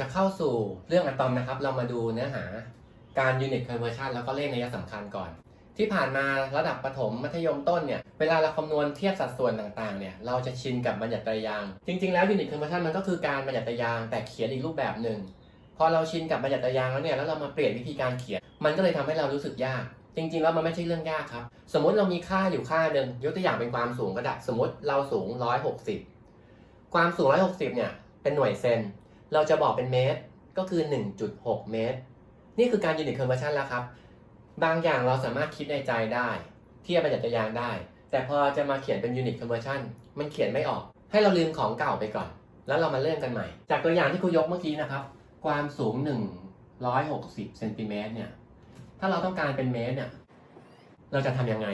จะเข้าสู่เรื่องอะตอมนะครับ เรามาดูเนื้อหาการ unit conversion แล้วก็เลขนัยสำคัญก่อน ที่ผ่านมาระดับประถมมัธยมต้นเนี่ย เวลาเราคำนวณเทียบสัดส่วนต่างๆ เนี่ย เราจะชินกับบัญญัติตรยาง จริง ๆ แล้ว unit conversion มันก็คือการบัญญัติตรยางแต่เขียนอีกรูปแบบหนึ่ง พอเราชินกับบัญญัติตรยางแล้วเนี่ย แล้วเรามาเปลี่ยนวิธีการเขียน มันก็เลยทำให้เรารู้สึกยาก จริง ๆ แล้วมันไม่ใช่เรื่องยากครับ สมมติเรามีค่าอยู่ค่าหนึ่งยกตัวอย่างเป็นความสูงก็ได้ สมมติเราสูง 160 ความสูง 160 เนี่ย เป็นหน่วยเซน เราจะบอกเป็นเมตรก็คือ 1.6 เมตร นี่คือการ unit conversion แล้วครับ บางอย่างเราสามารถคิดในใจได้ เทียบบัญญัติยางได้ แต่พอจะมาเขียนเป็น unit conversion มันเขียนไม่ออก ให้เราลืมของเก่าไปก่อน แล้วเรามาเริ่มกันใหม่ จากตัวอย่างที่ครูยกเมื่อกี้นะครับ ความสูง 160เซนติเมตรเนี่ย ถ้าเราต้องการเป็นเมตรเนี่ย เราจะทำยังไง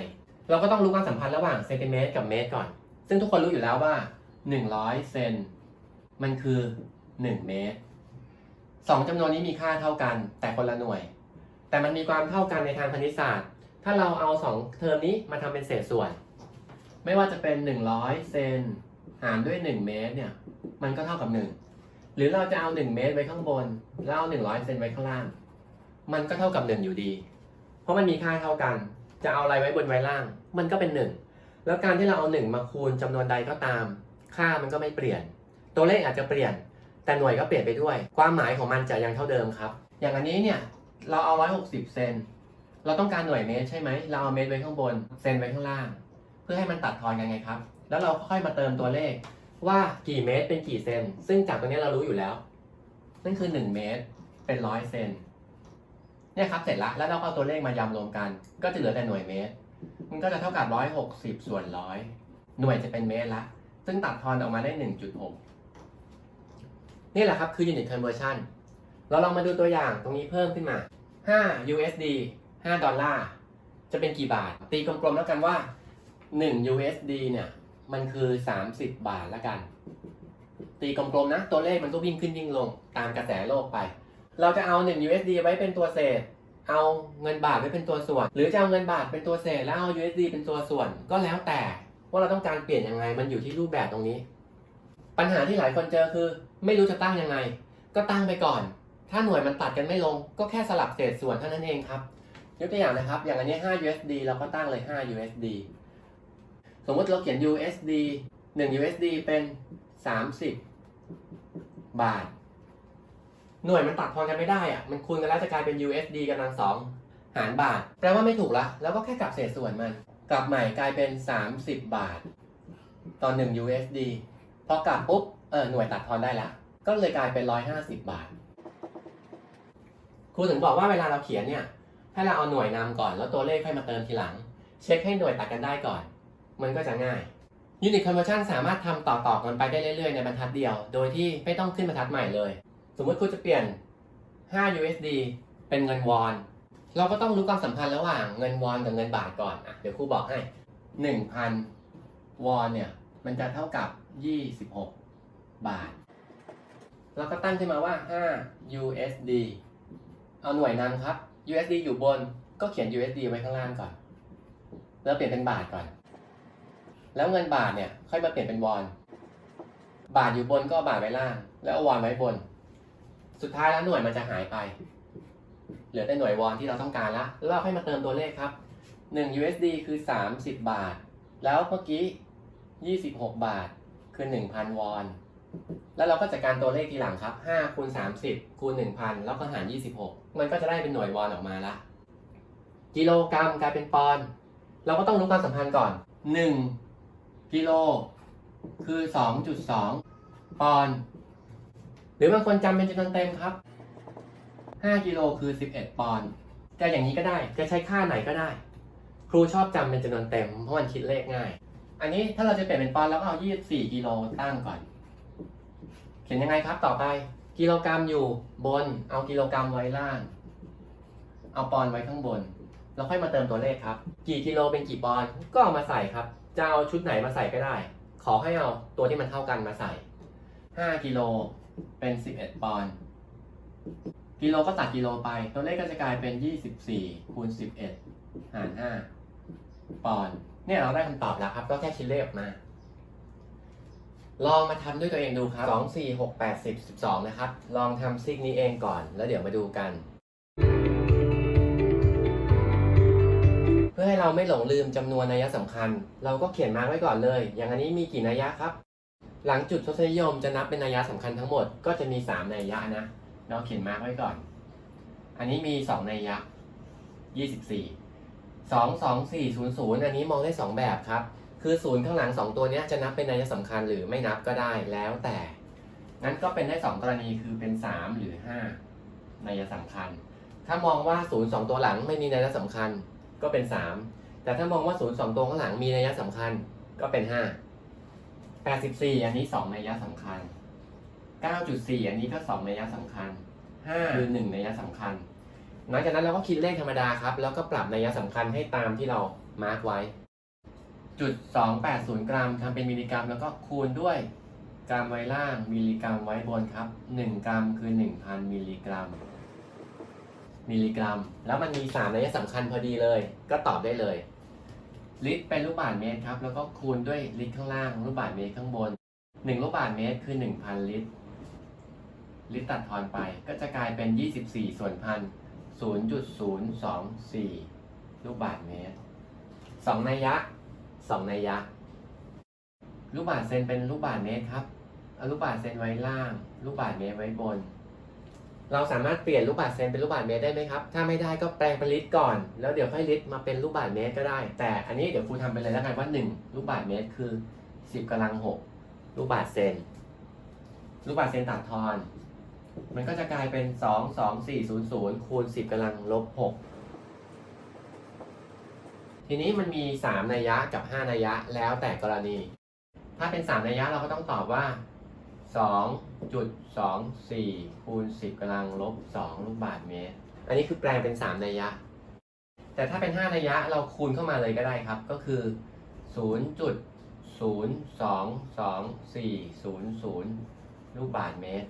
เราก็ต้องรู้ความสัมพันธ์ระหว่างเซนติเมตรกับเมตรก่อน ซึ่งทุกคนรู้อยู่แล้วว่า 100 เซน มันคือ 1 เมตรสองจำนวนนี้มีค่าเท่ากัน แต่คนละหน่วย แต่มันมีความเท่ากันในทางคณิตศาสตร์ ถ้าเราเอาสองเทอมนี้มาทำเป็นเศษส่วน ไม่ว่าจะเป็น 100 เซนหารด้วย 1 เมตรเนี่ยมันก็เท่ากับ 1 หรือเราจะเอา 1 เมตรไว้ข้างบนแล้วเอา 100 เซนไว้ข้างล่าง มันก็เท่ากับ 1 อยู่ดี เพราะมันมีค่าเท่ากัน จะเอาอะไรไว้บนไว้ล่าง มันก็เป็น 1 แล้วการที่เราเอา 1 มาคูณจำนวนใดก็ตาม ค่ามันก็ไม่เปลี่ยน ตัวเลขอาจจะเปลี่ยน แต่หน่วยก็เปลี่ยนไปด้วย ความหมายของมันจะยังเท่าเดิมครับ อย่างอันนี้เนี่ยเราเอา160 เซน เราต้องการหน่วยเมตรใช่ไหม เราเอาเมตรไว้ข้างบน เซนไว้ข้างล่าง เพื่อให้มันตัดทอนกันไงครับ แล้วเราค่อยมาเติมตัวเลขว่ากี่เมตรเป็นกี่เซน ซึ่งจากตรงนี้เรารู้อยู่แล้ว นั่นคือ 1 เมตรเป็นร้อยเซน เนี่ยครับเสร็จล้วแล้วเราก็เอาตัวเลขมายำรวมกัน ก็จะเหลือแต่หน่วยเมตร มันก็จะเท่ากับ 160 ส่วนร้อย หน่วยจะเป็นเมตรละ ซึ่งตัดทอนออกมาได้ 1.6 นี่แหละครับคือ unit conversion เราลองมาดูตัวอย่างตรงนี้เพิ่มขึ้นมา 5 USD 5 ดอลลาร์ จะเป็นกี่บาท ตีกลมๆแล้วกันว่า 1 USD เนี่ย มันคือ 30 บาทแล้วกัน ตีกลมๆนะ ตัวเลขมันก็วิ่งขึ้นวิ่งลงตามกระแสโลกไป เราจะเอา 1 USD ไว้เป็นตัวเศษ เอาเงินบาทไว้เป็นตัวส่วน หรือจะเอาเงินบาทเป็นตัวเศษแล้วเอา USD เป็นตัวส่วน ก็แล้วแต่ว่าเราต้องการเปลี่ยนยังไง มันอยู่ที่รูปแบบตรงนี้ ปัญหาที่หลายคนเจอคือ ไม่รู้จะตั้งยังไง ก็ตั้งไปก่อน ถ้าหน่วยมันตัดกันไม่ลง ก็แค่สลับเศษส่วนเท่านั้นเองครับยกตัวอย่างนะครับ อย่างอันนี้ 5 USD เราก็ตั้งเลย 5 USD สมมติเราเขียน USD 1 USD เป็น 30 บาท หน่วยมันตัดทอนกันไม่ได้อะมันคูณกันแล้วจะกลายเป็น USD กำลังสองหารบาท แปลว่าไม่ถูกละ แล้วก็แค่กลับเศษส่วนมัน กลับใหม่กลายเป็น 30 บาท ต่อ 1 USD พอกลับปุ๊บ เออหน่วยตัดทอนได้ละก็เลยกลายเป็น150บบาท ครูถึงบอกว่าเวลาเราเขียนเนี่ยให้เราเอาหน่วยนำก่อนแล้วตัวเลขค่อยมาเติมทีหลัง เช็คให้หน่วยตัดกันได้ก่อน มันก็จะง่าย Unit Conversion สามารถทำต่อๆกันไปได้เรื่อยๆ ในบรรทัดเดียว โดยที่ไม่ต้องขึ้นบรรทัดใหม่เลย สมมติครูจะเปลี่ยน 5 USD เป็นเงินวอน เราก็ต้องรู้ความสัมพันธ์ระหว่างเงินวอนกับเงินบาทก่อนอะเดี๋ยวครูบอกให้ 1,000 วอนเนี่ย มันจะเท่ากับ 26 บาท เราก็ตั้งขึ้นมาว่า 5 USD เอาหน่วยนำครับ USD อยู่บนก็เขียน USD ไว้ข้างล่างก่อน แล้วเปลี่ยนเป็นบาทก่อน แล้วเงินบาทเนี่ยค่อยมาเปลี่ยนเป็นวอน บาทอยู่บนก็เอาบาทไว้ล่าง แล้วเอาวอนไว้บน สุดท้ายแล้วหน่วยมันจะหายไป เหลือแต่หน่วยวอนที่เราต้องการละแล้วเราค่อยมาเติมตัวเลขครับ 1 USD คือ 30 บาท แล้วเมื่อกี้ 26 บาทคือ 1,000 วอน แล้วเราก็จัดการตัวเลขทีหลังครับ5คูณ30คูณ1,000 แล้วก็หาร 26 มันก็จะได้เป็นหน่วยวอนออกมาละ กิโลกรัมกลายเป็นปอนด์ เราก็ต้องรู้ความสัมพันธ์ก่อน 1 กิโล คือ 2.2 ปอนด์ หรือบางคนจำเป็นจำนวนเต็มครับ 5 กิโลคือ 11 ปอนด์ จะอย่างนี้ก็ได้ จะใช้ค่าไหนก็ได้ ครูชอบจำเป็นจำนวนเต็มเพราะมันคิดเลขง่าย อันนี้ถ้าเราจะเปลี่ยนเป็นปอนด์แล้วก็เอา 24 กิโลตั้งก่อน ขียนยังไงครับต่อไป กิโลกรัมอยู่บน เอากิโลกรัมไว้ล่าง เอาปอนด์ไว้ข้างบน แล้วค่อยมาเติมตัวเลขครับ กี่กิโลเป็นกี่ปอนด์ก็เอามาใส่ครับ จะเอาชุดไหนมาใส่ก็ได้ ขอให้เอาตัวที่มันเท่ากันมาใส่ 5 กิโลเป็น 11 ปอนด์กิโลก็ตัดกิโลไป ตัวเลขก็จะกลายเป็น 24คูณ11 หาร 5 ปอนด์เนี่ยเราได้คำตอบแล้วครับ ก็แค่คิดเลขออกมา ลองมาทำด้วยตัวเองดูครับ 2 4 6 8 10 12 นะครับ ลองทำซิกนี้เองก่อน แล้วเดี๋ยวมาดูกัน เพื่อให้เราไม่หลงลืมจำนวนนัยสำคัญ เราก็เขียนมาร์กไว้ก่อนเลย อย่างอันนี้มีกี่นัยครับ หลังจุดทศนิยมจะนับเป็นนัยสำคัญทั้งหมด ก็จะมี 3 นัยยะนะ เราเขียนมาร์กไว้ก่อน อันนี้มี 2 นัยยะ24 2 2 4 0 0 อันนี้มองได้ 2 แบบครับ คือศูนย์ข้างหลัง 2 ตัวนี้จะนับเป็นนัยสำคัญหรือไม่นับก็ได้แล้วแต่ งั้นก็เป็นได้ 2 กรณีคือเป็น 3 หรือ 5 นัยสำคัญ ถ้ามองว่าศูนย์สองตัวหลังไม่มีนัยสำคัญก็เป็น 3 แต่ถ้ามองว่าศูนย์สองตัวข้างหลังมีนัยสำคัญก็เป็น 5 84 อันนี้ 2 นัยสำคัญ 9.4 อันนี้ก็ 2 นัยสำคัญ5คือ1นัยสำคัญ หลังจากนั้นเราก็คิดเลขธรรมดาครับ แล้วก็ปรับนัยสำคัญให้ตามที่เรามาร์กไว้ จุด280 กรัมทำเป็นมิลลิกรัม แล้วก็คูณด้วยกรัมไว้ล่างมิลลิกรัมไว้บนครับ 1 กรัมคือ 1,000 มิลลิกรัม มิลลิกรัม แล้วมันมี 3 นัยสำคัญพอดีเลย ก็ตอบได้เลย ลิตรเป็นลูกบาศก์เมตรครับ แล้วก็คูณด้วยลิตรข้างล่างลูกบาศก์เมตรข้างบน 1 ลูกบาศก์เมตรคือ 1,000 ลิตร ลิตรตัดทอนไปก็จะกลายเป็น 24 ส่วนพัน0.024 ลูกบาศก์เมตร 2 นัยยะ 2นัยยะ ลูกบาศเซนเป็นลูกบาศเมตรครับเอาลูกบาศเซนไว้ล่าง ลูกบาศเมตรไว้บน เราสามารถเปลี่ยนลูกบาศเซนเป็นลูกบาศเมตรได้ไหมครับ ถ้าไม่ได้ก็แปลงเป็นลิตรก่อน แล้วเดี๋ยวค่อยลิตรมาเป็นลูกบาศเมตรก็ได้ แต่อันนี้เดี๋ยวครูทำไปเลยแล้วกันว่า 1 ลูกบาศเมตรคือ 10กำลัง6ลูกบาศเซน ลูกบาศเซนตัดทอน มันก็จะกลายเป็น 2 2 4 0 0คูณ10กำลังลบ6 ทีนี้มันมี 3 นัยยะกับ 5 นัยยะแล้วแต่กรณี ถ้าเป็น 3 นัยยะเราก็ต้องตอบว่า 2.24 คูณ 10กำลังลบ 2 ลูกบาศก์เมตร อันนี้คือแปลงเป็น 3 นัยยะ แต่ถ้าเป็น 5 นัยยะเราคูณเข้ามาเลยก็ได้ครับ ก็คือ 0.02240 ลูกบาศก์เมตร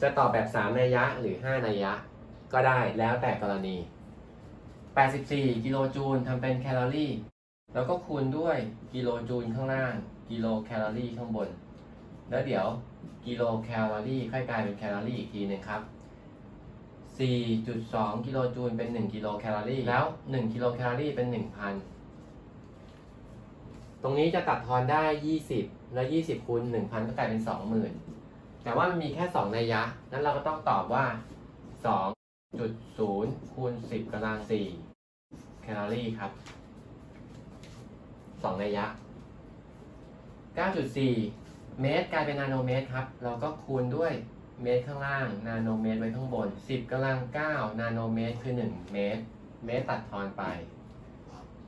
จะตอบแบบ 3 นัยยะหรือ 5 นัยยะก็ได้แล้วแต่กรณี 84 กิโลจูลทำเป็นแคลอรี่ แล้วก็คูณด้วยกิโลจูลข้างล่าง กิโลแคลอรี่ข้างบน แล้วเดี๋ยวกิโลแคลอรี่ค่อยกลายเป็นแคลอรี่อีกทีหนึ่งครับ 4.2 กิโลจูลเป็น 1 กิโลแคลอรี่ แล้ว 1 กิโลแคลอรี่เป็น 1,000 ตรงนี้จะตัดทอนได้ 20 แล้ว20คูณ1,000 ก็กลายเป็น 20,000 แต่ว่ามันมีแค่ 2 นัยยะ นั้นเราก็ต้องตอบว่า 2.0คูณ10กำลัง4แคลอรี่ครับ2นัยยะ 9.4 เมตรกลายเป็นนาโนเมตรครับ เราก็คูณด้วยเมตรข้างล่าง นาโนเมตรไว้ข้างบน 10กำลัง 9 นาโนเมตรคือ 1 เมตร เมตรตัดทอนไป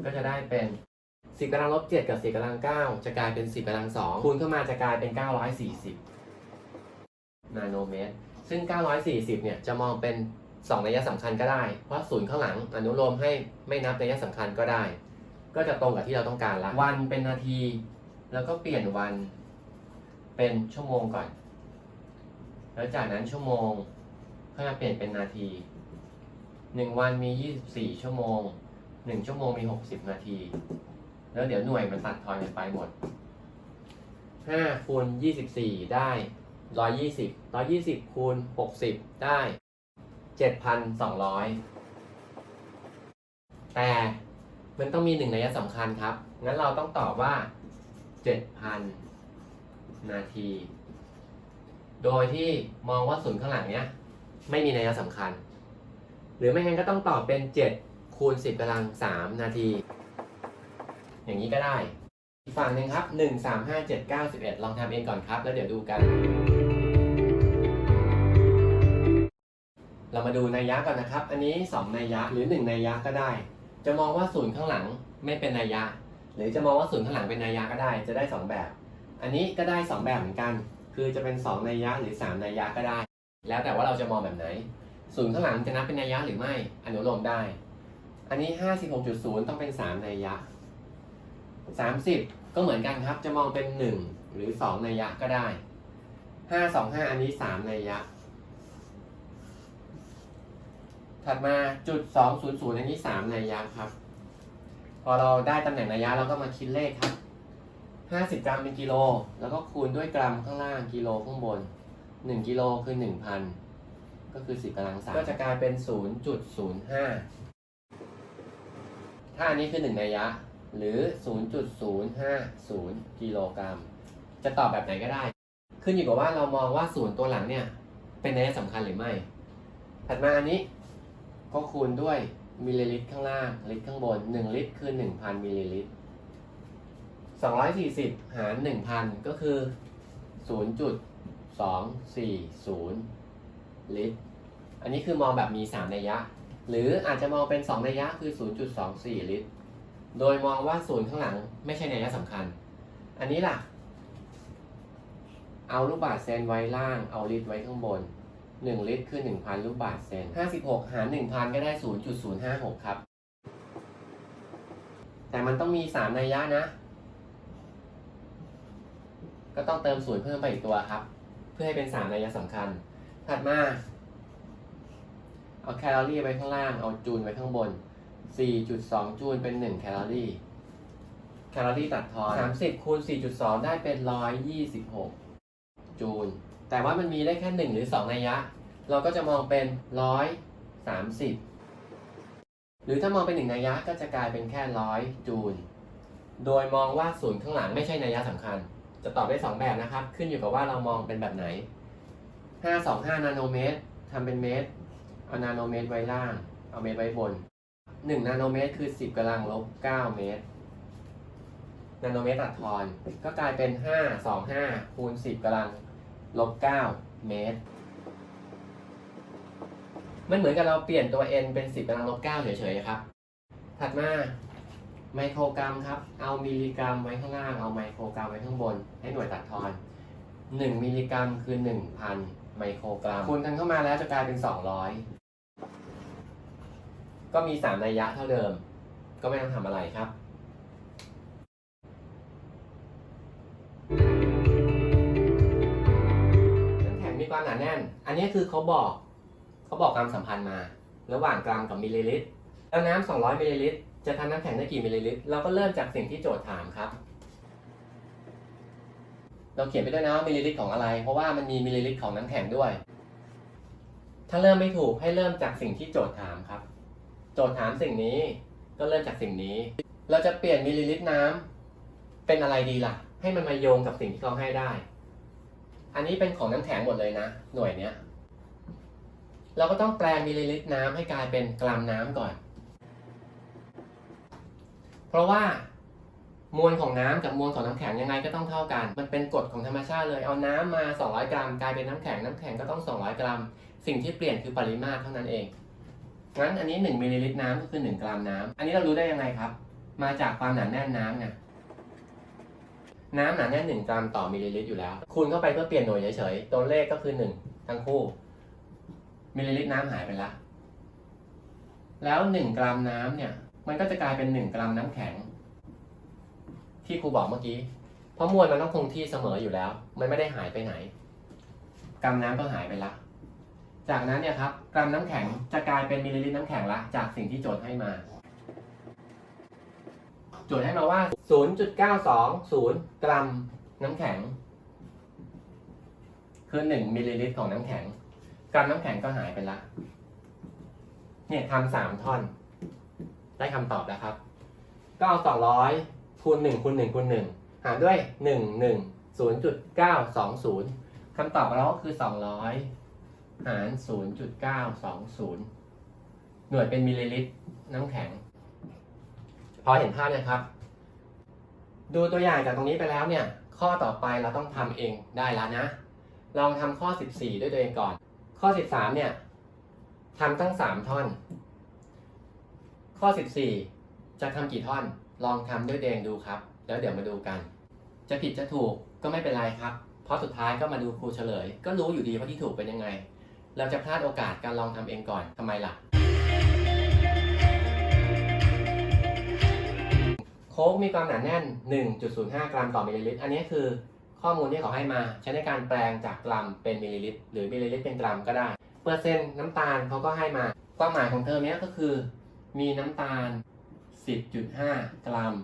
ก็จะได้เป็น 10กำลังลบ7กับ 10กำลัง 9 จะกลายเป็น 10กำลัง 2 คูณเข้ามาจะกลายเป็น 940 นาโนเมตร ซึ่ง 940 เนี่ยจะมองเป็น 2 นัยสำคัญก็ได้ เพราะศูนย์ข้างหลังอนุโลมให้ไม่นับนัยสำคัญก็ได้ ก็จะตรงกับที่เราต้องการละ วันเป็นนาที แล้วก็เปลี่ยนวันเป็นชั่วโมงก่อน แล้วจากนั้นชั่วโมงก็จะเปลี่ยนเป็นนาที 1 วันมี 24 ชั่วโมง 1 ชั่วโมงมี 60 นาที แล้วเดี๋ยวหน่วยมันตัดทอนกันไปหมด5คูณ24 ได้ 120 120คูณ60 ได้ 7,200 แต่มันต้องมีหนึ่งนัยสำคัญครับ งั้นเราต้องตอบว่า 7,000 นาที โดยที่มองว่าศูนย์ข้างหลังเนี้ย ไม่มีนัยสำคัญ หรือไม่งั้นก็ต้องตอบเป็น 7 คูณ 10กำลัง 3 นาที อย่างนี้ก็ได้ อีกฝั่งหนึ่งครับ 1 3 5 7 9 11 ลองทำเองก่อนครับ แล้วเดี๋ยวดูกัน เรามาดูนัยยะก่อนนะครับ อันนี้ 2 นัยยะหรือ 1 นัยยะก็ได้ จะมองว่าศูนย์ข้างหลังไม่เป็นนัยยะ หรือจะมองว่าศูนย์ข้างหลังเป็นนัยยะก็ได้ จะได้ 2 แบบ อันนี้ก็ได้ 2 แบบเหมือนกัน คือจะเป็น 2 นัยยะหรือ 3 นัยยะก็ได้ แล้วแต่ว่าเราจะมองแบบไหน ศูนย์ข้างหลังจะนับเป็นนัยยะหรือไม่ อนุโลมได้ อันนี้ 56.0 ต้องเป็น 3 นัยยะ 30 ก็เหมือนกันครับ จะมองเป็น 1 หรือ 2 นัยยะก็ได้ 525 อันนี้ 3 นัยยะ ถัดมาจุด200อันนี้3นัยยะครับ พอเราได้ตำแหน่งนัยยะเราก็มาคิดเลขครับ50กรัมเป็นกิโล แล้วก็คูณด้วยกรัมข้างล่างกิโลข้างบน1กิโลคือ1,000ก็คือ10กำลังสามก็จะกลายเป็น0.05ถ้าอันนี้คือ1นัยยะ หรือ0.050กิโลกรัม จะตอบแบบไหนก็ได้ ขึ้นอยู่กับว่าเรามองว่าศูนย์ตัวหลังเนี่ย เป็นนัยสำคัญหรือไม่ ถัดมาอันนี้ ก็คูณด้วยมิลลิลิตรข้างล่างลิตรข้างบน 1 ลิตรคือ 1,000มิลลิลิตร240 หาร 1,000 ก็คือ 0.240 ลิตร อันนี้คือมองแบบมี 3 นัยยะ หรืออาจจะมองเป็น 2 นัยยะคือ 0.24 ลิตร โดยมองว่าศูนย์ข้างหลังไม่ใช่นัยยะสำคัญ อันนี้ล่ะ เอาลูกบาศก์เซนไว้ล่าง เอาลิตรไว้ข้างบน 1 ลิตรคือ 1,000 ลูกบาศก์เซน 56 หาร 1,000 ก็ได้ 0.056 ครับ แต่มันต้องมี 3 นัยยะนะ ก็ต้องเติมศูนย์เพิ่มไปอีกตัวครับ เพื่อให้เป็น 3 นัยยะสำคัญ ถัดมา เอาแคลอรี่ไว้ข้างล่าง เอาจูลไว้ข้างบน 4.2 จูลเป็น 1 แคลอรี่ แคลอรี่ตัดทอน 30 คูณ 4.2 ได้เป็น 126 จูล แต่ว่ามันมีได้แค่ 1 หรือ 2 นัยยะ เราก็จะมองเป็น 130 หรือถ้ามองเป็น 1 นัยยะก็จะกลายเป็นแค่ 100 จูล โดยมองว่าศูนย์ข้างหลังไม่ใช่นัยยะสำคัญ จะตอบได้ 2 แบบนะครับ ขึ้นอยู่กับว่าเรามองเป็นแบบไหน 525 นาโนเมตรทำเป็นเมตร เอานาโนเมตรไว้ล่าง เอาเมตรไว้บน 1 นาโนเมตรคือ 10กำลังลบ 9 เมตรนาโนเมตรตัดทอน ก็กลายเป็น 5 2 5คูณ10กำลัง ลบ9เมตร มันเหมือนกับเราเปลี่ยนตัว n เป็น 10กำลังลบ9เฉยๆครับ ถัดมาไมโครกรัมครับ เอามิลลิกรัมไว้ข้างล่าง เอาไมโครกรัมไว้ข้างบน ให้หน่วยตัดทอน 1 มิลลิกรัมคือ 1,000 ไมโครกรัม คูณกันเข้ามาแล้วจะกลายเป็น 200 ก็มี3นัยยะเท่าเดิม ก็ไม่ต้องทำอะไรครับน้ำ ความหนาแน่น อันนี้คือเขาบอกเขาบอกความสัมพันธ์มา ระหว่างกรัมกับมิลลิลิตร แล้วน้ำ200 มิลลิลิตร จะทำน้ำแข็งได้กี่มิลลิลิตร เราก็เริ่มจากสิ่งที่โจทย์ถามครับ เราเขียนไปด้วยนะว่ามิลลิลิตรของอะไร เพราะว่ามันมีมิลลิลิตรของน้ำแข็งด้วย ถ้าเริ่มไม่ถูกให้เริ่มจากสิ่งที่โจทย์ถามครับ โจทย์ถามสิ่งนี้ ก็เริ่มจากสิ่งนี้ เราจะเปลี่ยนมิลลิลิตรน้ำเป็นอะไรดีล่ะ ให้มันมาโยงกับสิ่งที่เขาให้ได้ อันนี้เป็นของน้ำแข็งหมดเลยนะ หน่วยเนี้ย เราก็ต้องแปลงมิลลิลิตรน้ำให้กลายเป็นกรัมน้ำก่อน เพราะว่ามวลของน้ำกับมวลของน้ำแข็งยังไงก็ต้องเท่ากัน มันเป็นกฎของธรรมชาติเลย เอาน้ำมา 200 กรัม กลายเป็นน้ำแข็งน้ำแข็งก็ต้อง 200 กรัม สิ่งที่เปลี่ยนคือปริมาตรเท่านั้นเอง งั้นอันนี้ 1มิลลิลิตรน้ำก็คือ 1 กรัมน้ำอันนี้เรารู้ได้ยังไงครับ มาจากความหนาแน่นน้ำไง น้ำหนาแน่น1กรัมต่อมิลลิลิตรอยู่แล้ว คูณเข้าไปเพื่อเปลี่ยนหน่วยเฉยๆ ตัวเลขก็คือ1ทั้งคู่ มิลลิลิตรน้ำหายไปละแล้ว1กรัมน้ำเนี่ย มันก็จะกลายเป็น1กรัมน้ำแข็ง ที่ครูบอกเมื่อกี้ เพราะมวลมันต้องคงที่เสมออยู่แล้ว มันไม่ได้หายไปไหน กรัมน้ำก็หายไปละ จากนั้นเนี่ยครับ กรัมน้ำแข็งจะกลายเป็นมิลลิลิตรน้ำแข็งละ จากสิ่งที่โจทย์ให้มา โจทย์ให้มาว่า 0.920 กรัมน้ำแข็ง คือ 1 มิลลิลิตรของน้ำแข็ง กรัมน้ำแข็งก็หายไปละ เนี่ยทำสามท่อน ได้คำตอบแล้วครับ ก็เอาสองร้อยคูณหนึ่งคูณหนึ่งคูณหนึ่งหารด้วยหนึ่งหนึ่งศูนย์จุดเก้าสองศูนย์คำตอบของเราก็คือสองร้อยหารศูนย์จุดเก้าสองศูนย์หน่วยเป็นมิลลิลิตรน้ำแข็ง พอเห็นภาพเนี่ยครับ ดูตัวอย่างจากตรงนี้ไปแล้วเนี่ย ข้อต่อไปเราต้องทำเองได้แล้วนะ ลองทำข้อ 14 ด้วยตัวเองก่อน ข้อ 13 เนี่ยทำตั้ง 3 ท่อน ข้อ 14 จะทำกี่ท่อน ลองทำด้วยตัวเองดูครับ แล้วเดี๋ยวมาดูกัน จะผิดจะถูกก็ไม่เป็นไรครับ เพราะสุดท้ายก็มาดูครูเฉลย ก็รู้อยู่ดีว่าที่ถูกเป็นยังไง เราจะพลาดโอกาสการลองทำเองก่อนทำไมล่ะ โค้กมีความหนาแน่น 1.05 กรัมต่อมิลลิลิตร อันนี้คือข้อมูลที่เขาให้มาใช้ในการแปลงจากกรัมเป็นมิลลิลิตร หรือมิลลิลิตรเป็นกรัมก็ได้ เปอร์เซ็นต์น้ำตาลเขาก็ให้มา ความหมายของเทอมนี้ก็คือ มีน้ำตาล 10.5 กรัม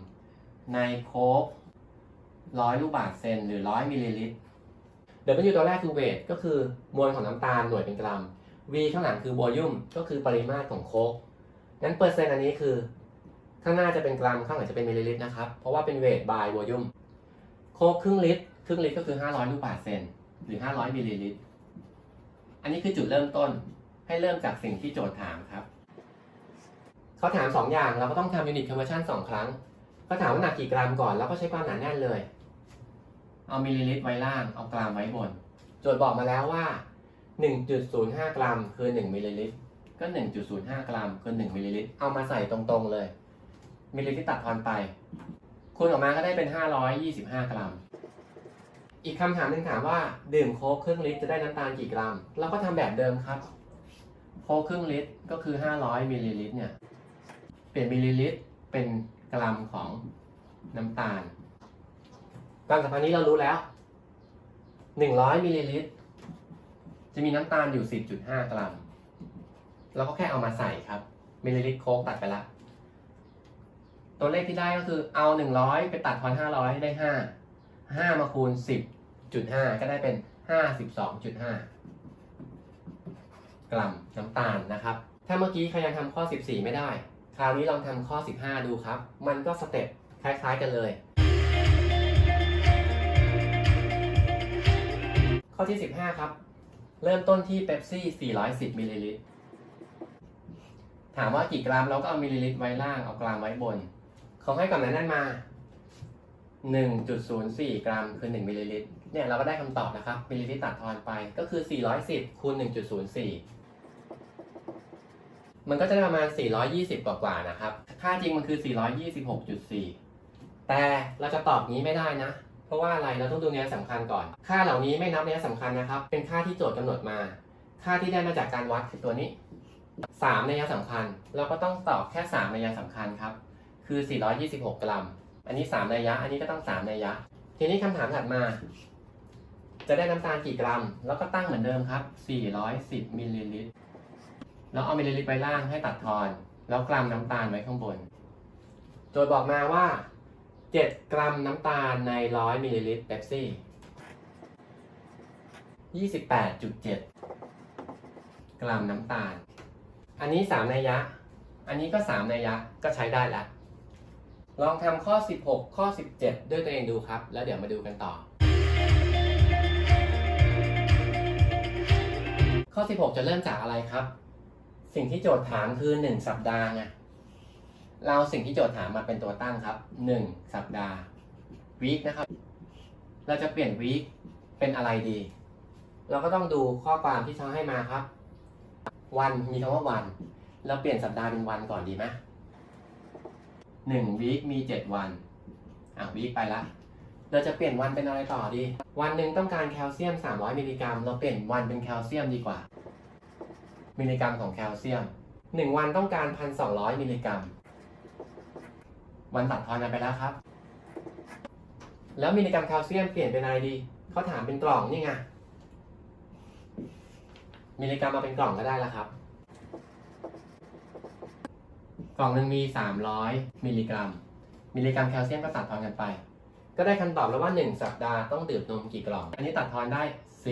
ในโค้กร้อยลูกบาศก์เซนหรือร้อยมิลลิลิตร W ตัวแรกคือ weight ก็คือมวลของน้ำตาลหน่วยเป็นกรัม V ข้างหลังคือ volume ก็คือปริมาตรของโค้กงั้นเปอร์เซ็นต์อันนี้คือ ข้างหน้าจะเป็นกรัมข้างหลังจะเป็นมิลลิลิตรนะครับ เพราะว่าเป็น weight by volume โค้กครึ่งลิตร ครึ่งลิตรก็คือ 500ลูกบาศก์เซนหรือ 500มิลลิลิตร อันนี้คือจุดเริ่มต้นให้เริ่มจากสิ่งที่โจทย์ถามครับเขาถาม 2 อย่างเราก็ต้องทำ unit conversion 2ครั้งเขาถามว่าหนักกี่กรัมก่อนแล้วก็ใช้ความหนาแน่นเลย เอามิลลิลิตรไว้ล่างเอากรัมไว้บน โจทย์บอกมาแล้วว่า 1.05 กรัมคือ 1มิลลิลิตรก็ 1.05 กรัมคือ 1มิลลิลิตรเอามาใส่ตรงๆเลย มิลลิลิตรตัดทอนไป คูณออกมาก็ได้เป็น 525 กรัม อีกคำถามหนึ่งถามว่า ดื่มโค้กครึ่งลิตรจะได้น้ำตาลกี่กรัม เราก็ทำแบบเดิมครับ โค้กครึ่งลิตรก็คือ 500มิลลิลิตรเนี่ย เปลี่ยนมิลลิลิตรเป็นกรัมของน้ำตาลความสัมพันธ์นี้เรารู้แล้ว 100มิลลิลิตรจะมีน้ำตาลอยู่ 10.5 กรัม เราก็แค่เอามาใส่ครับมิลลิลิตรโค้กตัดไปละ ตัวเลขที่ได้ก็คือเอา 100 ไปตัดทอน500 ได้ 5 5 มาคูณ 10.5 ก็ได้เป็น 52.5 กรัมน้ำตาลนะครับ ถ้าเมื่อกี้ใครยังทำข้อ 14 ไม่ได้ คราวนี้ลองทำข้อ 15 ดูครับ มันก็สเต็ปคล้ายๆกันเลย ข้อที่ 15 ครับ เริ่มต้นที่เป๊ปซี่ 410 มิลลิลิตรถามว่ากี่กรัมเราก็เอามิลลิลิตรไว้ล่างเอากรัมไว้บน เขาให้กำหนดนั่นมา1.04กรัมคือ1มิลลิลิตรเนี่ยเราก็ได้คำตอบนะครับมิลลิลิตรตัดทอนไปก็คือ410คูณ1.04มันก็จะประมาณ 420 กว่าๆนะครับ ค่าจริงมันคือ 426.4 แต่เราจะตอบงี้ไม่ได้นะ เพราะว่าอะไร เราต้องดูนัยสำคัญก่อน ค่าเหล่านี้ไม่นับนัยสำคัญนะครับ เป็นค่าที่โจทย์กำหนดมา ค่าที่ได้มาจากการวัดคือตัวนี้ 3 นัยสำคัญ เราก็ต้องตอบแค่ 3 นัยสำคัญครับ คือ 426 กรัม อันนี้ 3 นัยยะ อันนี้ก็ต้อง 3 นัยยะ ทีนี้คำถามถัดมา จะได้น้ำตาลกี่กรัม แล้วก็ตั้งเหมือนเดิมครับ 410 มิลลิลิตร แล้วเอามิลลิลิตรไปล่างให้ตัดทอน แล้วกรัมน้ำตาลไว้ข้างบน โจทย์บอกมาว่า 7 กรัมน้ำตาลใน 100 มิลลิลิตรเป๊ปซี่ 28.7 กรัมน้ำตาล อันนี้ 3 นัยยะ อันนี้ก็ 3 นัยยะ ก็ใช้ได้แล้ว ลองทำข้อ 16 ข้อ 17 ด้วยตัวเองดูครับ แล้วเดี๋ยวมาดูกันต่อ ข้อ 16 จะเริ่มจากอะไรครับ สิ่งที่โจทย์ถามคือ 1 สัปดาห์ไงเราสิ่งที่โจทย์ถามมาเป็นตัวตั้งครับ 1 สัปดาห์ week นะครับ เราจะเปลี่ยน week เป็นอะไรดี เราก็ต้องดูข้อความที่เขาให้มาครับ วันมีคำว่าวัน เราเปลี่ยนสัปดาห์เป็นวันก่อนดีไหม หนึ่ง week มี 7 วัน อะ week ไปละ เราจะเปลี่ยนวันเป็นอะไรต่อดี วันหนึ่งต้องการแคลเซียม 300 มิลลิกรัม เราเปลี่ยนวันเป็นแคลเซียมดีกว่า มิลลิกรัมของแคลเซียม 1 วันต้องการ 1,200 มิลลิกรัม วันตัดทอนกันไปแล้วครับ แล้วมิลลิกรัมแคลเซียมเปลี่ยนเป็นอะไรดี เขาถามเป็นกล่องนี่ไง มิลลิกรัมมาเป็นกล่องก็ได้แล้วครับ กล่องหนึ่งมี 300 มิลลิกรัม มิลลิกรัมแคลเซียมก็ตัดทอนกันไป ก็ได้คำตอบแล้วว่า 1 สัปดาห์ต้องดื่มนมกี่กล่อง อันนี้ตัดทอนได้ 4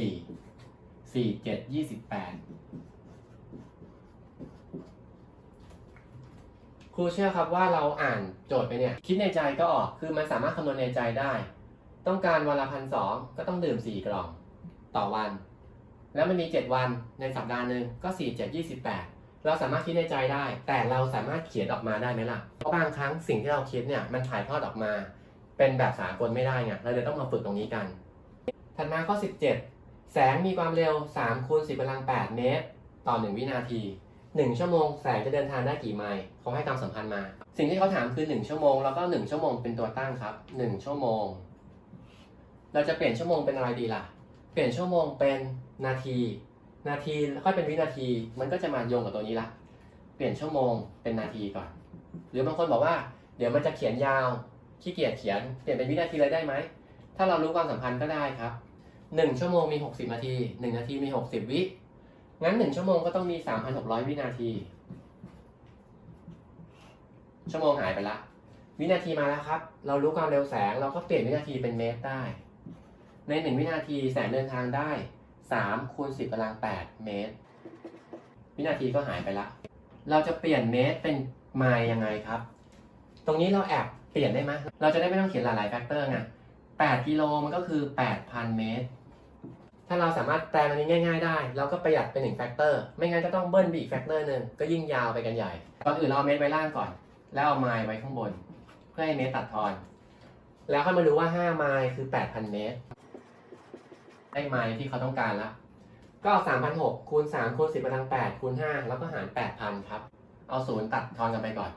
4 7 28 ครูเชื่อครับว่าเราอ่านโจทย์ไปเนี่ย คิดในใจก็ออก คือมันสามารถคำนวณในใจได้ ต้องการวันละพันสองก็ต้องดื่ม 4 กล่องต่อวัน แล้วมันมี 7 วันในสัปดาห์หนึ่งก็ 4 7 28 เราสามารถคิดในใจได้ แต่เราสามารถเขียนออกมาได้ไหมล่ะเพราะบางครั้งสิ่งที่เราคิดเนี่ยมันถ่ายทอดออกมา เป็นแบบสากลไม่ได้ไงเราเลยต้องมาฝึกตรงนี้กัน ถัดมาข้อ 17 แสงมีความเร็ว3คูณ10กำลัง 8 เมตร ต่อ 1 วินาที 1 ชั่วโมงแสงจะเดินทางได้กี่ไมล์เขาให้คำสัมพันธ์มา สิ่งที่เขาถามคือ 1 ชั่วโมงแล้วก็ 1 ชั่วโมงเป็นตัวตั้งครับ 1 ชั่วโมง เราจะเปลี่ยนชั่วโมงเป็นอะไรดีล่ะ เปลี่ยนชั่วโมงเป็นนาที นาทีแล้วค่อยเป็นวินาที มันก็จะมาโยงกับตัวนี้ละ เปลี่ยนชั่วโมงเป็นนาทีก่อน หรือบางคนบอกว่า เดี๋ยวมันจะเขียนยาวขี้เกียจเขียนเปลี่ยนเป็นวินาทีเลยได้ไหม ถ้าเรารู้ความสัมพันธ์ก็ได้ครับ1ชั่วโมงมี60นาที1นาทีมี60วิ งั้น1ชั่วโมงก็ต้องมี3,600วินาที ชั่วโมงหายไปละ วินาทีมาแล้วครับ เรารู้ความเร็วแสงเราก็เปลี่ยนวินาทีเป็นเมตรได้ ในหนึ่งวินาทีแสงเดินทางได้ 3คูณ10กำลัง8 เมตร วินาทีก็หายไปละ เราจะเปลี่ยนเมตรเป็นไมล์ยังไงครับ ตรงนี้เราแอบเปลี่ยนได้ไหมเราจะได้ไม่ต้องเขียนหลายๆแฟกเตอร์ไง8กิโลมันก็คือ 8,000 เมตร ถ้าเราสามารถแปลงอันนี้ง่าย ๆ ได้ เราก็ประหยัดเป็นหนึ่งแฟกเตอร์ ไม่งั้นจะต้องเบิ้ลไปอีกแฟกเตอร์หนึ่งก็ยิ่งยาวไปกันใหญ่ก่อนอื่นเราเอาเมตรไว้ล่างก่อน แล้วเอาไมล์ไว้ข้างบน เพื่อให้เมตรตัดทอน แล้วค่อยมาดูว่า 5 ไมล์คือ 8,000 เมตร ได้ไมล์ที่เขาต้องการละก็3,600คูณ3คูณ10กำลัง8คูณ5แล้วก็หาร8,000ครับ เอาศูนย์ตัดทอนกันไปก่อน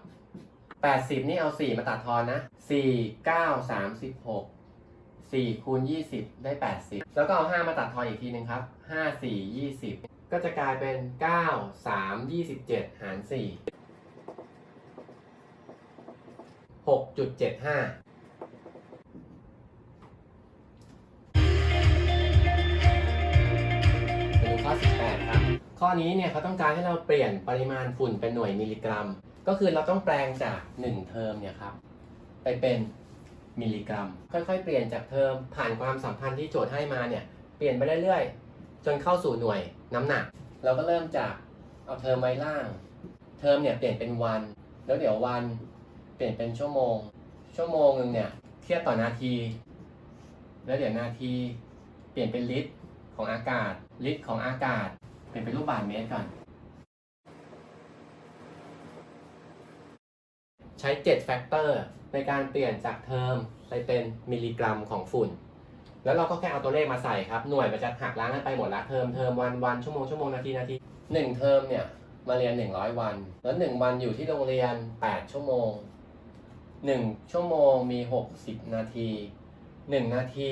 80นี่เอา4มาตัดทอนนะ4 9 36 4คูณ20ได้80แล้วก็เอา5มาตัดทอนอีกทีหนึงครับ5 4 20ก็จะกลายเป็น9 3 27หาร4 6.75ไปดู ข้อ 18 ครับ ข้อนี้เนี่ยเขาต้องการให้เราเปลี่ยนปริมาณฝุ่นเป็นหน่วยมิลลิกรัม ก็คือเราต้องแปลงจาก 1 เทอมเนี่ยครับไปเป็นมิลลิกรัม ค่อยๆ เปลี่ยนจากเทอมผ่านความสัมพันธ์ที่โจทย์ให้มาเนี่ยเปลี่ยนไปเรื่อยๆ จนเข้าสู่หน่วยน้ำหนัก เราก็เริ่มจากเอาเทอมไว้ล่าง เทอมเนี่ยเปลี่ยนเป็นวัน แล้วเดี๋ยววันเปลี่ยนเป็นชั่วโมง ชั่วโมงหนึ่งเนี่ยเทียบต่อนาที แล้วเดี๋ยวนาทีเปลี่ยนเป็นลิตรของอากาศ ลิตรของอากาศเปลี่ยนเป็นรูปบาศก์เมตรก่อน ใช้ 7 แฟกเตอร์ในการเปลี่ยนจากเทอมไปเป็นมิลลิกรัมของฝุ่น แล้วเราก็แค่เอาตัวเลขมาใส่ครับ หน่วยมันจะหักล้างกันไปหมดละเทอมเทอมวันวันชั่วโมงชั่วโมงนาทีนาที1เทอมเนี่ยมาเรียน 100 วัน แล้ว 1 วันอยู่ที่โรงเรียน 8 ชั่วโมง 1 ชั่วโมงมี 60 นาที 1 นาที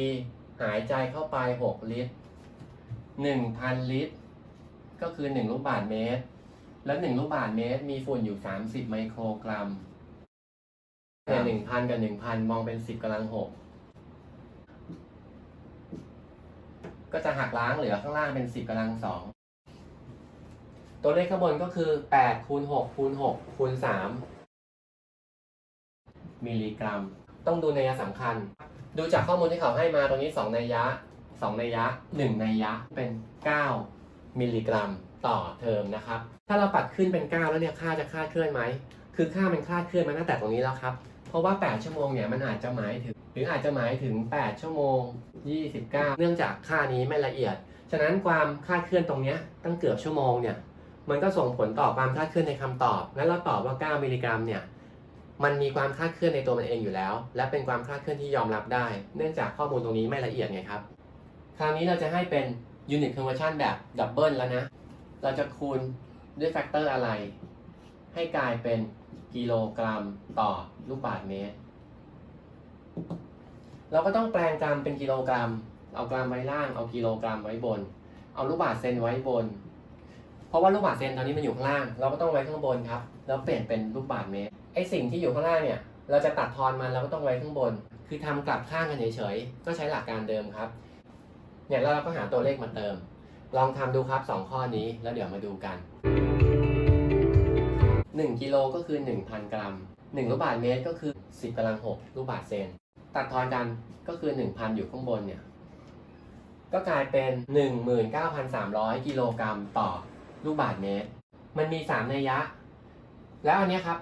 หายใจเข้าไป 6 ลิตร 1,000 ลิตร ก็คือ 1 ลูกบาศก์เมตร แล้ว1ลูกบาศก์เมตร มีฝุ่นอยู่ 30 ไมโครกรัมเนี่ย1,000 กับ 1,000 มองเป็น 10กำลัง6ก็จะหักล้างเหลือข้างล่างเป็น 10กำลัง2ตัวเลขข้างบนก็คือ8คูณ6คูณ6คูณ3มิลลิกรัม ต้องดูนัยสำคัญ ดูจากข้อมูลที่เขาให้มาตรงนี้ 2 นัยยะ 2 นัยยะ 1 นัยยะเป็น 9 มิลลิกรัมต่อเทอมนะครับ ถ้าเราปัดขึ้นเป็น 9 แล้วเนี่ยค่าจะคลาดเคลื่อนไหม คือค่ามันคลาดเคลื่อนมาตั้งแต่ตรงนี้แล้วครับ เพราะว่า 8 ชั่วโมงเนี่ยมันอาจจะหมายถึง หรืออาจจะหมายถึง 8 ชั่วโมง 29 เนื่องจากค่านี้ไม่ละเอียด ฉะนั้นความคลาดเคลื่อนตรงเนี้ยตั้งเกือบชั่วโมงเนี่ย มันก็ส่งผลต่อความคลาดเคลื่อนในคำตอบ แล้วเราตอบว่า 9 มิลลิกรัมเนี่ยมันมีความคลาดเคลื่อนในตัวมันเองอยู่แล้ว และเป็นความคลาดเคลื่อนที่ยอมรับได้ เนื่องจากข้อมูลตรงนี้ไม่ละเอียดไงครับ คราวนี้เราจะให้เป็น unit conversion แบบดับเบิลแล้วนะ เราจะคูณด้วยแฟกเตอร์อะไร ให้กลายเป็นกิโลกรัมต่อลูกบาศก์เมตร เราก็ต้องแปลงกรัมเป็นกิโลกรัม เอากรัมไว้ล่าง เอากิโลกรัมไว้บน เอาลูกบาศก์เซนไว้บน เพราะว่าลูกบาศก์เซนตอนนี้มันอยู่ข้างล่าง เราก็ต้องไว้ข้างบนครับ แล้วเปลี่ยนเป็นลูกบาศก์เมตร ไอสิ่งที่อยู่ข้างล่างเนี่ย เราจะตัดทอนมันเราก็ต้องไว้ข้างบน คือทำกลับข้างกันเฉยๆ ก็ใช้หลักการเดิมครับ เนี่ยแล้วเราก็หาตัวเลขมาเติม ลองทำดูครับ 2 ข้อนี้แล้วเดี๋ยวมาดูกัน 1 กิโลก็คือ 1,000 กรัม 1 ลูกบาศก์เมตรก็คือ 10กำลัง6ลูกบาศก์เซน ตัดทอนกันก็คือ 1,000 อยู่ข้างบนเนี่ย ก็กลายเป็น 19,300 กิโลกรัมต่อลูกบาศก์เมตร มันมี 3 นัยยะ แล้วอันนี้ครับ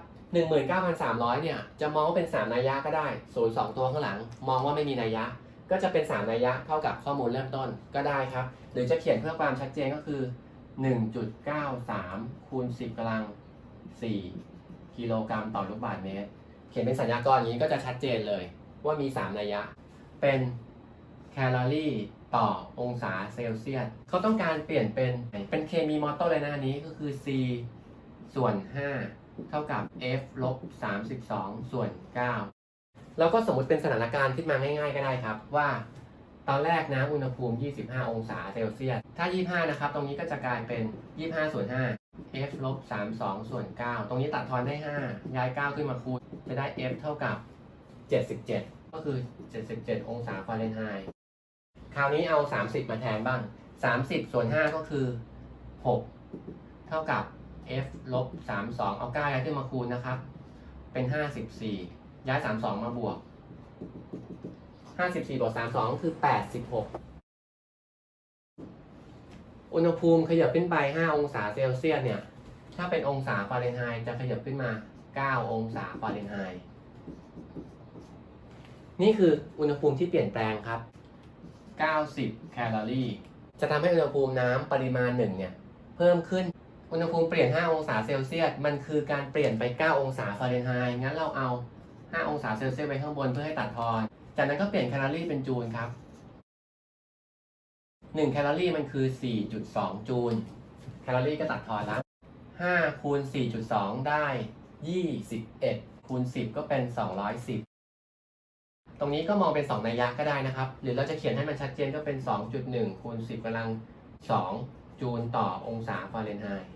19,300 เนี่ย จะมองว่าเป็น 3 นัยยะก็ได้ศูนย์สองตัวข้างหลัง มองว่าไม่มีนัยยะ ก็จะเป็น 3 นัยยะเท่ากับข้อมูลเริ่มต้นก็ได้ครับ หรือจะเขียนเพื่อความชัดเจนก็คือ 1.93คูณ10กำลัง 4 กิโลกรัมต่อลูกบาศก์เมตร เขียนเป็นสัญญากรอย่างนี้ก็จะชัดเจนเลย ว่ามี 3 นัยยะ เป็นแคลอรี่ต่อองศาเซลเซียสเขาต้องการเปลี่ยนเป็นเป็นเคมีมอเตอร์เลยนะอันนี้ก็คือ C ส่วน 5 เท่ากับ F ลบ32 ส่วน 9 เราก็สมมติเป็นสถานการณ์ขึ้นมาง่ายๆ ก็ได้ครับ ว่าตอนแรกนะอุณหภูมิ 25 องศาเซลเซียส ถ้า 25 นะครับ ตรงนี้ก็จะกลายเป็น 25 ส่วน 5 F ลบ 32 ส่วน 9 ตรงนี้ตัดทอนได้ 5 ย้าย 9 ขึ้นมาคูณ จะได้ F เท่ากับ 77 ก็คือ 77 องศาฟาเรนไฮต์ คราวนี้เอา 30 มาแทนบ้าง 30 ส่วน 5 ก็คือ 6 เท่ากับ f ลบ 32 เอา 9 ย้ายขึ้นมาคูณนะครับ เป็น 54 ย้าย32มาบวก54บวก32คือ86อุณหภูมิขยับขึ้นไป5องศาเซลเซียสเนี่ย ถ้าเป็นองศาฟาเรนไฮต์จะขยับขึ้นมา9องศาฟาเรนไฮต์นี่คืออุณหภูมิที่เปลี่ยนแปลงครับ 90 แคลอรี่ จะทำให้อุณหภูมิน้ำปริมาณหนึ่งเนี่ยเพิ่มขึ้น อุณหภูมิเปลี่ยน 5 องศาเซลเซียส มันคือการเปลี่ยนไป 9 องศาฟาเรนไฮต์ งั้นเราเอา 5 องศาเซลเซียสไว้ข้างบนเพื่อให้ตัดทอน จากนั้นก็เปลี่ยนแคลอรี่เป็นจูลครับ 1 แคลอรี่มันคือ 4.2 จูล แคลอรี่ก็ตัดทอนแล้ว 5 คูณ 4.2 ได้ 21 คูณ 10 ก็เป็น 210ตรงนี้ก็มองเป็น 2 นัยยะก็ได้นะครับ หรือเราจะเขียนให้มันชัดเจนก็เป็น 2.1 คูณ 10กำลัง 2 จูลต่อองศาฟาเรนไฮต์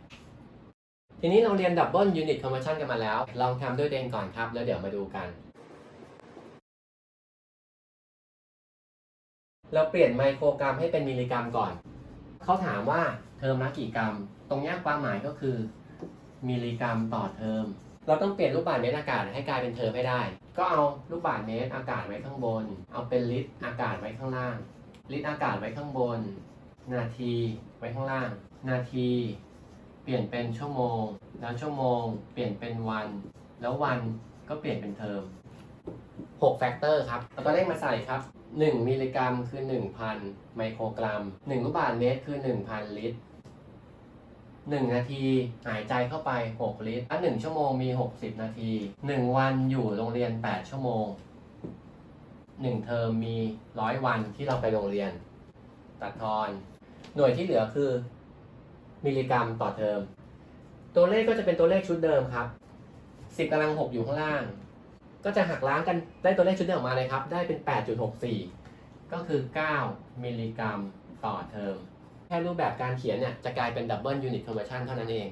ทีนี้เราเรียนดับเบิลยูนิตคอมเพรสชันกันมาแล้ว ลองทำด้วยตัวเองก่อนครับ แล้วเดี๋ยวมาดูกัน เราเปลี่ยนไมโครกรัมให้เป็นมิลลิกรัมก่อน เขาถามว่าเทอมละกี่กรัม ตรงนี้ความหมายก็คือ มิลลิกรัมต่อเทอม เราต้องเปลี่ยนลูกบาศก์เมตรอากาศให้กลายเป็นเทอมให้ได้ ก็เอาลูกบาศก์เมตรอากาศไว้ข้างบน เอาเป็นลิตรอากาศไว้ข้างล่าง ลิตรอากาศไว้ข้างบน นาทีไว้ข้างล่าง นาที เปลี่ยนเป็นชั่วโมง แล้วชั่วโมง เปลี่ยนเป็นวัน แล้ววันก็เปลี่ยนเป็นเทอม6แฟกเตอร์ครับเอาตัวเลขมาใส่ครับ 1 มิลลิกรัมคือ 1,000 ไมโครกรัม 1 ลูกบาศก์เมตรคือ 1,000 ลิตร 1 นาทีหายใจเข้าไป 6 ลิตรถ้า1ชั่วโมงมี 60 นาที 1 วันอยู่โรงเรียน 8 ชั่วโมง 1 เทอมมี 100 วันที่เราไปโรงเรียน ตัดทอน หน่วยที่เหลือคือ มิลลิกรัมต่อเทอม ตัวเลขก็จะเป็นตัวเลขชุดเดิมครับ 10กำลัง 6 อยู่ข้างล่าง ก็จะหักล้างกันได้ตัวเลขชุดเดิมออกมาเลยครับ ได้เป็น 8.64 ก็คือ 9 มิลลิกรัมต่อเทอม แค่รูปแบบการเขียนเนี่ยจะกลายเป็นดับเบิลยูนิตคอมเพรสชันเท่านั้นเอง